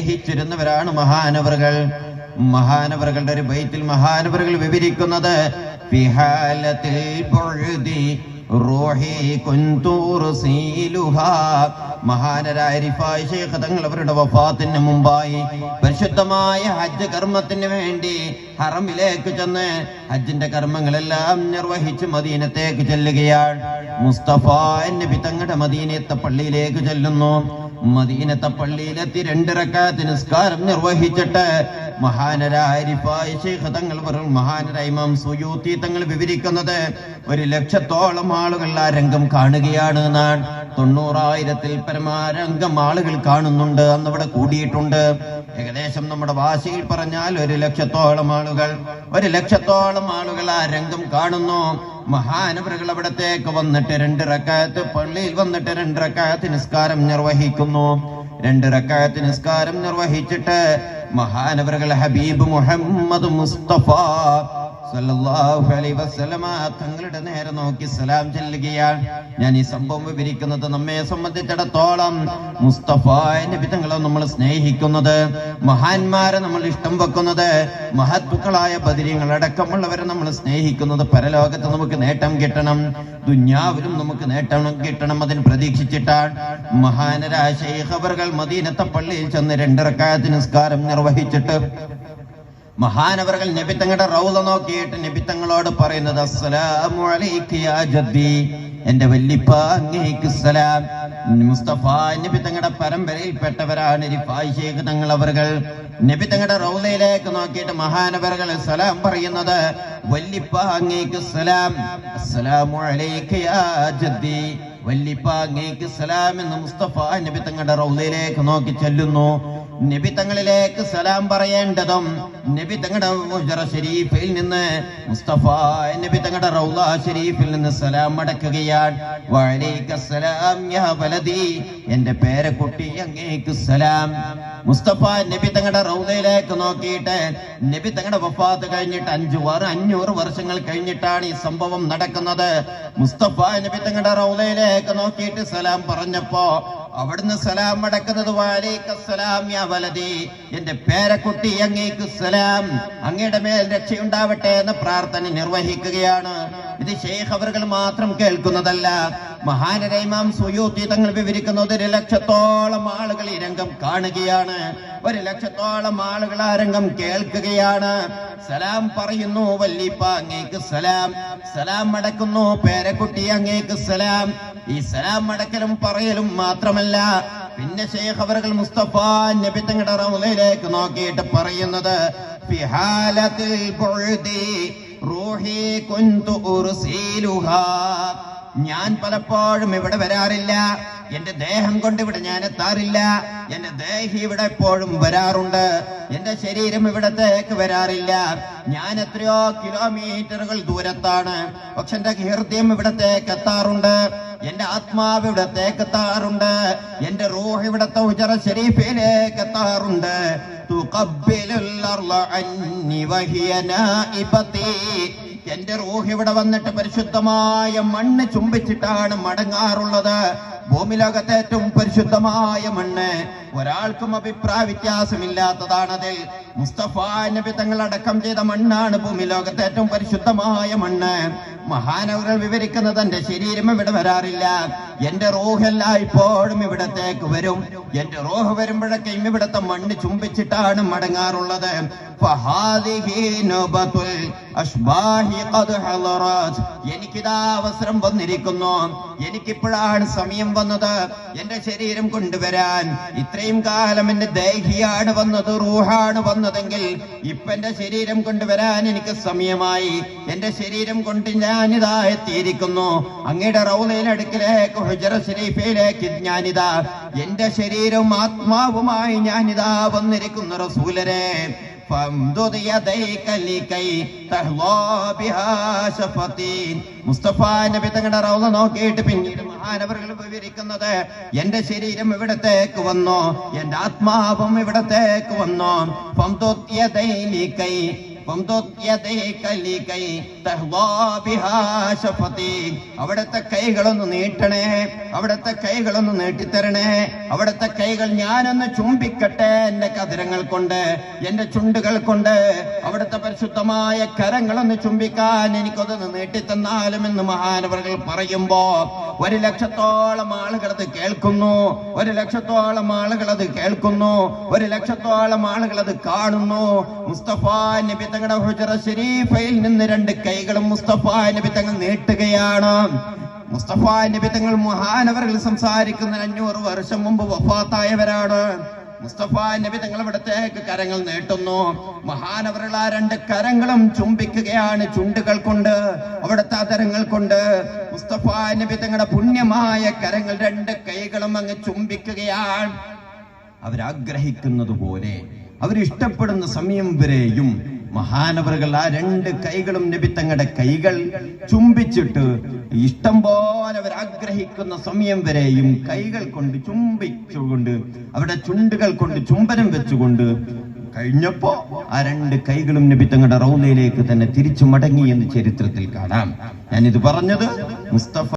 സ്നേഹിച്ചിരുന്നവരാണ് മഹാനവറുകൾ. മഹാനവറുകളുടെ ഒരു ബൈത്തിൽ മഹാനവറുകൾ വിവരിക്കുന്നത് പിഹാലത്തിൽ പൊഴുതി അവരുടെ വഫാത്തിന് മുമ്പായി പരിശുദ്ധമായ ഹജ്ജ് കർമ്മത്തിന് വേണ്ടി ഹറമിലേക്ക് ചെന്ന് ഹജ്ജിന്റെ കർമ്മങ്ങളെല്ലാം നിർവഹിച്ച് മദീനത്തേക്ക് ചെല്ലുകയാണ്. മുസ്തഫ നബി തങ്ങളുടെ മദീനത്തെ പള്ളിയിലേക്ക് ചെല്ലുന്നു. മദീനത്തെ പള്ളിയിലെത്തി രണ്ടിറക്കാത്ത് നിസ്കാരം നിർവഹിച്ചിട്ട് മഹാനരായ റിഫായ് ശൈഖ് തങ്ങൾ പറഞ്ഞു മഹാനരായ ഇമാം സുയൂത്തി തങ്ങൾ വിവരിക്കുന്നത് ഒരു ലക്ഷത്തോളം ആളുകൾ ആ രംഗം കാണുകയാണ് എന്നാണ്. തൊണ്ണൂറായിരത്തിൽ പരമാരംഗം ആളുകൾ കാണുന്നുണ്ട് അന്നവിടെ കൂടിയിട്ടുണ്ട്. ഏകദേശം നമ്മുടെ ഭാഷയിൽ പറഞ്ഞാൽ ഒരു ലക്ഷത്തോളം ആളുകൾ ഒരു ലക്ഷത്തോളം ആളുകൾ ആ രംഗം കാണുന്നു. മഹാനവറുകൾ അവിടത്തേക്ക് വന്നിട്ട് രണ്ട് റക്കായത്ത് പള്ളിയിൽ വന്നിട്ട് രണ്ട് റക്കായത്ത് നിസ്കാരം നിർവഹിക്കുന്നു. രണ്ട് റക്കായത്ത് നിസ്കാരം നിർവഹിച്ചിട്ട് മഹാനവറുകൾ ഹബീബ് മുഹമ്മദ് മുസ്തഫ സല്ലല്ലാഹു അലൈഹി വസല്ലമ തങ്ങളുടെ നേരെ നോക്കി സലാം ചെല്ലുകയാണ്. ഞാൻ ഈ സംഭവം വിവരിക്കുന്നത് നമ്മെ സംബന്ധിച്ചിടത്തോളം മുസ്തഫ നബി തങ്ങളെ നമ്മൾ സ്നേഹിക്കുന്നത് മഹാന്മാരെ നമ്മൾ ഇഷ്ടം വെക്കുന്നത് മഹത്വക്കളായ പതിരിയങ്ങൾ അടക്കമുള്ളവരെ നമ്മൾ സ്നേഹിക്കുന്നത് പരലോകത്ത് നമുക്ക് നേട്ടം കിട്ടണം ദുന്യാവിലും നമുക്ക് നേട്ടം കിട്ടണം അതിന് പ്രതീക്ഷിച്ചിട്ടാണ്. മഹാനരായ ശൈഖ് അവർകൾ മദീനത്തെ പള്ളിയിൽ ചെന്ന് രണ്ടിറക്കായ നിസ്കാരം നിർവഹിച്ചിട്ട് മഹാനവറുകൾ നബിത്തങ്ങളുടെ തങ്ങളുടെ റൗള നോക്കിയിട്ട് നബിത്തങ്ങളോട് പറയുന്നത് അസ്സലാമു അലൈക യാ ജദ്ദി എന്റെ വല്ലിപ്പ അങ്ങേക്ക് സലാം മുസ്തഫ നബി തങ്ങളുടെ പരമ്പരയിൽപ്പെട്ടവരാണ് റിഫായ് തങ്ങൾ അവറുകൾ നബി തങ്ങളുടെ റൗലയിലേക്ക് നോക്കിയിട്ട് മഹാനവറുകൾ സലാം പറയുന്നത് വല്ലിപ്പ അങ്ങേക്ക് സലാം അസ്സലാമു അലൈക യാ ജദ്ദി വല്ലിപ്പ അങ്ങേക്ക് സലാം എന്ന് മുസ്തഫ നബി തങ്ങളുടെ റൗലയിലേക്ക് നോക്കി ചെല്ലുന്നു. നബി തങ്ങളിലേക്ക് സലാം പറയേണ്ടതും നബി തങ്ങളുടെ മുജറ ഷരീഫിൽ നിന്ന് മുസ്തഫ നബി തങ്ങളുടെ റൗള ഷരീഫിൽ നിന്ന് സലാം അടക്കുകയാണ്. എന്റെ പേരക്കുട്ടി അങ്ങേക്ക് സലാം. മുസ്തഫ നബി തങ്ങളുടെ റൗദയിലേക്ക് നോക്കിയിട്ട് നബി തങ്ങളുടെ വഫാത്ത് കഴിഞ്ഞിട്ട് അഞ്ചു അഞ്ഞൂറ് വർഷങ്ങൾ കഴിഞ്ഞിട്ടാണ് ഈ സംഭവം നടക്കുന്നത്. മുസ്തഫ നബി തങ്ങളുടെ റൗളയിലേക്ക് നോക്കിയിട്ട് സലാം പറഞ്ഞപ്പോ അവിടുന്ന് സലാം അടക്കുന്നത് എന്റെ പേരക്കുട്ടി അങ്ങേക്ക് സലാം അങ്ങയുടെ മേൽ രക്ഷയുണ്ടാവട്ടെ എന്ന പ്രാർത്ഥന നിർവഹിക്കുകയാണ്. ഇത് ഷെയ്ഖ് അവറുകൾ മാത്രം കേൾക്കുന്നതല്ല മഹാനര ഇമാം സുയൂത്തി തങ്ങൾ വിവരിക്കുന്നത് ഒരു ലക്ഷത്തോളം ആളുകൾ ഈ രംഗം കാണുകയാണ്. ഒരു ലക്ഷത്തോളം ആളുകൾ ആ രംഗം കേൾക്കുകയാണ്. സലാം പറയുന്നു വല്ലിപ്പ അങ്ങേക്ക് സലാം. സലാം മടക്കുന്നു പേരക്കുട്ടി അങ്ങേക്ക് സലാം. ഈ സലാം മടക്കലും പറയലും മാത്രമല്ല പിന്നെ ഷെയ്ഖ് അവറുകൾ മുസ്തഫ നബി തങ്ങളുടെ റൗലയിലേക്ക് നോക്കിയിട്ട് പറയുന്നത് ഫിഹാലത്തിൽ റൂഹി കുന്തു ഉർസീലുഹാ. ഞാൻ പലപ്പോഴും ഇവിടെ വരാറില്ല. എന്റെ ദേഹം കൊണ്ട് ഇവിടെ ഞാൻ എത്താറില്ല. എന്റെ ദേഹി ഇവിടെ എപ്പോഴും വരാറുണ്ട്. എന്റെ ശരീരം ഇവിടത്തേക്ക് വരാറില്ല. ഞാൻ എത്രയോ കിലോമീറ്ററുകൾ ദൂരത്താണ്. പക്ഷെ എന്റെ ഹൃദയം ഇവിടത്തേക്ക് എത്താറുണ്ട്. എന്റെ ആത്മാവ് ഇവിടത്തേക്ക് എത്താറുണ്ട്. എന്റെ റൂഹ് ഇവിടത്തെ ഉജറ ശരീഫിലേക്ക് എത്താറുണ്ട്. തുഖബ്ബിലുൽ അർള അന്നി വഹിയ നാഇബതി എന്റെ റൂഹ് ഇവിടെ വന്നിട്ട് പരിശുദ്ധമായ മണ്ണ് ചുംബിച്ചിട്ടാണ് മടങ്ങാറുള്ളത്. ഭൂമി ലോകത്തെ ഏറ്റവും പരിശുദ്ധമായ മണ്ണ്. ഒരാൾക്കും അഭിപ്രായ വ്യത്യാസമില്ലാത്തതാണതിൽ മുസ്തഫ നബി തങ്ങൾ അടക്കം ചെയ്ത മണ്ണാണ് ഭൂമി ലോകത്തെ ഏറ്റവും പരിശുദ്ധമായ മണ്ണ്. മഹാനവകൾ വിവരിക്കുന്നത് എന്റെ ശരീരം ഇവിടെ വരാറില്ല. എന്റെ റോഹല്ല ഇപ്പോഴും ഇവിടത്തേക്ക് വരും. എന്റെ റോഹ് വരുമ്പോഴൊക്കെയും ഇവിടത്തെ മണ്ണ് ചുംബിച്ചിട്ടാണ് മടങ്ങാറുള്ളത്. എനിക്കിതാ അവസരം വന്നിരിക്കുന്നു. എനിക്കിപ്പോഴാണ് സമയം വന്നത് എന്റെ ശരീരം കൊണ്ടുവരാൻ. ഇത്രയും കാലം എന്റെ ദേഹിയാണ് വന്നത് റൂഹാണ് വന്നതെങ്കിൽ ഇപ്പൊ എന്റെ ശരീരം കൊണ്ടുവരാൻ എനിക്ക് സമയമായി. എന്റെ ശരീരം കൊണ്ട് ഞാൻ ഞാനിതാ എത്തിയിരിക്കുന്നു. അങ്ങയുടെ റൗലയിലടുക്കിലേക്ക് ഹുജറ ഷരീഫയിലേക്ക് ഞാനിതാ. എന്റെ ശരീരവും ആത്മാവുമായി ഞാനിതാ വന്നിരിക്കുന്ന റസൂലരെ. മുസ്തഫ നബി തങ്ങളുടെ റൗള നോക്കിയിട്ട് പിന്നീട് മഹാനവറുകൾ വിവരിക്കുന്നത് എന്റെ ശരീരം ഇവിടത്തേക്ക് വന്നു എന്റെ ആത്മാവും ഇവിടത്തേക്ക് വന്നു. ശഫതി. അവിടുത്തെ കൈകളൊന്ന് നീട്ടണേ അവിടുത്തെ കൈകളൊന്ന് നീട്ടിത്തരണേ. അവിടുത്തെ കൈകൾ ഞാനൊന്ന് ചുംബിക്കട്ടെ എന്റെ കതിരങ്ങൾ കൊണ്ട് എന്റെ ചുണ്ടുകൾ കൊണ്ട്. അവിടുത്തെ പരിശുദ്ധമായ കരങ്ങളൊന്ന് ചുംബിക്കാൻ എനിക്കൊന്ന് നീട്ടിത്തന്നാലും എന്ന് മഹാനവറുകൾ പറയുമ്പോ ഒരു ലക്ഷത്തോളം ആളുകൾ അത് കേൾക്കുന്നു ഒരു ലക്ഷത്തോളം ആളുകൾ അത് കേൾക്കുന്നു ഒരു ലക്ഷത്തോളം ആളുകൾ അത് കാണുന്നു. മുസ്തഫാ നബി തങ്ങളുടെ ഹുജറ നിന്ന് രണ്ട് കൈകളും മുസ്തഫ നബി തങ്ങൾ നീട്ടുകയാണ്. മുസ്തഫ നബി തങ്ങൾ മഹാനവറിൽ സംസാരിക്കുന്ന അഞ്ഞൂറ് വർഷം മുമ്പ് വഫാത്തായവരാണ്. മുസ്തഫ നബി തങ്ങൾ ഇവിടത്തേക്ക് കരങ്ങൾ നീട്ടുന്നു. മഹാനവറുകൾ ആ രണ്ട് കരങ്ങളും ചുംബിക്കുകയാണ് ചുണ്ടുകൾ കൊണ്ട് അവിടുത്തെ അതരങ്ങൾ കൊണ്ട്. മുസ്തഫ നബി തങ്ങളുടെ പുണ്യമായ കരങ്ങൾ രണ്ട് കൈകളും അങ്ങ് ചുംബിക്കുകയാണ്. അവരാഗ്രഹിക്കുന്നത് പോലെ അവരിഷ്ടപ്പെടുന്ന സമയം വരെയും മഹാനവറുകൾ ആ രണ്ട് കൈകളും നബി തങ്ങളുടെ കൈകൾ ചുംബിച്ചിട്ട് ഇഷ്ടം പോലെ അവർ ആഗ്രഹിക്കുന്ന സമയം വരെയും കൈകൾ കൊണ്ട് ചുംബിച്ചുകൊണ്ട് അവരുടെ ചുണ്ടുകൾ കൊണ്ട് ചുംബനം വെച്ചുകൊണ്ട് കഴിഞ്ഞപ്പോ ആ രണ്ട് കൈകളും നബി തങ്ങളുടെ റൗലയിലേക്ക് തന്നെ തിരിച്ചു മടങ്ങി എന്ന് ചരിത്രത്തിൽ കാണാം. ഞാനിത് പറഞ്ഞത് മുസ്തഫ